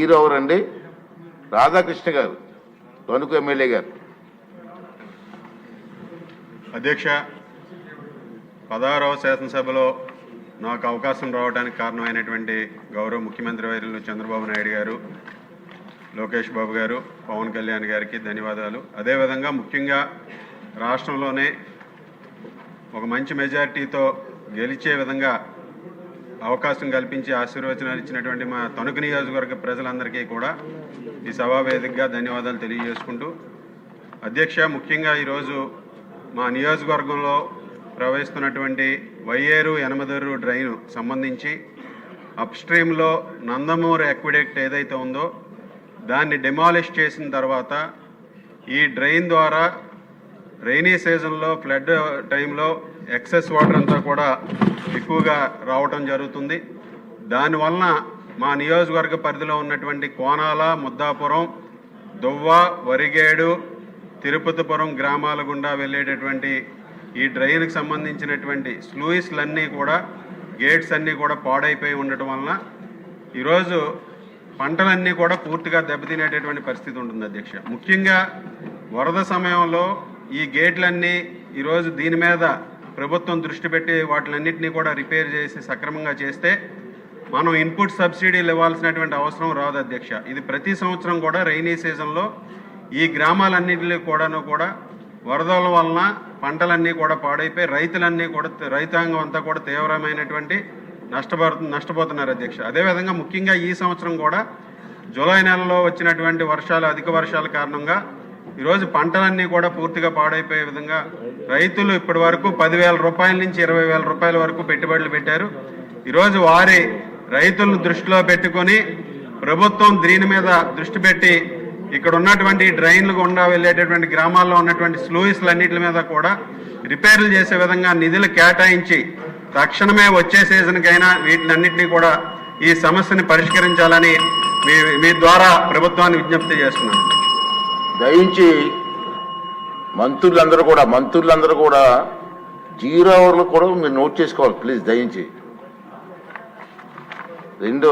Hero ఎవరండి? రాధాకృష్ణ గారు Tanuku MLA గారు. అధ్యక్ష పదహారవ శాసనసభలో నాకు అవకాశం రావడానికి కారణమైనటువంటి గౌరవ ముఖ్యమంత్రి వైద్యులు చంద్రబాబు నాయుడు గారు లోకేష్ బాబు గారు పవన్ కళ్యాణ్ గారికి ధన్యవాదాలు. అదేవిధంగా ముఖ్యంగా రాష్ట్రంలోనే ఒక మంచి మెజారిటీతో గెలిచే విధంగా అవకాశం కల్పించి ఆశీర్వచనాలు ఇచ్చినటువంటి మా తణుకు నియోజకవర్గ ప్రజలందరికీ కూడా ఈ సభావేదికగా ధన్యవాదాలు తెలియజేసుకుంటూ అధ్యక్ష ముఖ్యంగా ఈరోజు మా నియోజకవర్గంలో ప్రవహిస్తున్నటువంటి వయ్యేరు ఎనమదూరు డ్రైన్ సంబంధించి అప్స్ట్రీమ్లో నందమూరు ఎక్విడెక్ట్ ఏదైతే ఉందో దాన్ని డెమాలిష్ చేసిన తర్వాత ఈ డ్రైన్ ద్వారా రైనీ సీజన్లో ఫ్లడ్ టైంలో ఎక్సెస్ వాటర్ అంతా కూడా ఎక్కువగా రావటం జరుగుతుంది. దానివలన మా నియోజకవర్గ పరిధిలో ఉన్నటువంటి కోనాల ముద్దాపురం దువ్వ వరిగేడు తిరుపతిపురం గ్రామాల గుండా వెళ్ళేటటువంటి ఈ డ్రైన్కి సంబంధించినటువంటి స్లూయిస్లన్నీ కూడా గేట్స్ అన్నీ కూడా పాడైపోయి ఉండటం వలన ఈరోజు పంటలన్నీ కూడా పూర్తిగా దెబ్బతినేటటువంటి పరిస్థితి ఉంటుంది అధ్యక్ష. ముఖ్యంగా వరద సమయంలో ఈ గేట్లన్నీ ఈరోజు దీని మీద ప్రభుత్వం దృష్టి పెట్టి వాటిలన్నింటినీ కూడా రిపేర్ చేసి సక్రమంగా చేస్తే మనం ఇన్పుట్ సబ్సిడీలు ఇవ్వాల్సినటువంటి అవసరం రాదు అధ్యక్ష. ఇది ప్రతి సంవత్సరం కూడా రైనీ సీజన్లో ఈ గ్రామాలన్నింటిలో కూడాను కూడా వరదల వలన పంటలన్నీ కూడా పాడైపోయి రైతులన్నీ కూడా రైతాంగం అంతా కూడా తీవ్రమైనటువంటి నష్టపడు నష్టపోతున్నారు అధ్యక్ష. అదేవిధంగా ముఖ్యంగా ఈ సంవత్సరం కూడా జూలై నెలలో వచ్చినటువంటి వర్షాలు అధిక వర్షాల కారణంగా ఈరోజు పంటలన్నీ కూడా పూర్తిగా పాడైపోయే విధంగా రైతులు ఇప్పటి వరకు పదివేల రూపాయల నుంచి ఇరవై వేల రూపాయల వరకు పెట్టుబడులు పెట్టారు. ఈరోజు వారి రైతులను దృష్టిలో పెట్టుకొని ప్రభుత్వం దీని మీద దృష్టి పెట్టి ఇక్కడ ఉన్నటువంటి డ్రైన్లు గుండా వెళ్ళేటటువంటి గ్రామాల్లో ఉన్నటువంటి స్లూయిస్లన్నిటి మీద కూడా రిపేర్లు చేసే విధంగా నిధులు కేటాయించి తక్షణమే వచ్చే సీజన్కైనా వీటినన్నింటినీ కూడా ఈ సమస్యని పరిష్కరించాలని మీ మీ ద్వారా ప్రభుత్వాన్ని విజ్ఞప్తి చేస్తున్నాను. దయించి మంత్రులందరూ కూడా మంత్రులందరూ కూడా జీరో అవర్లు కూడా మీరు నోట్ చేసుకోవాలి ప్లీజ్ దయించి. రెండు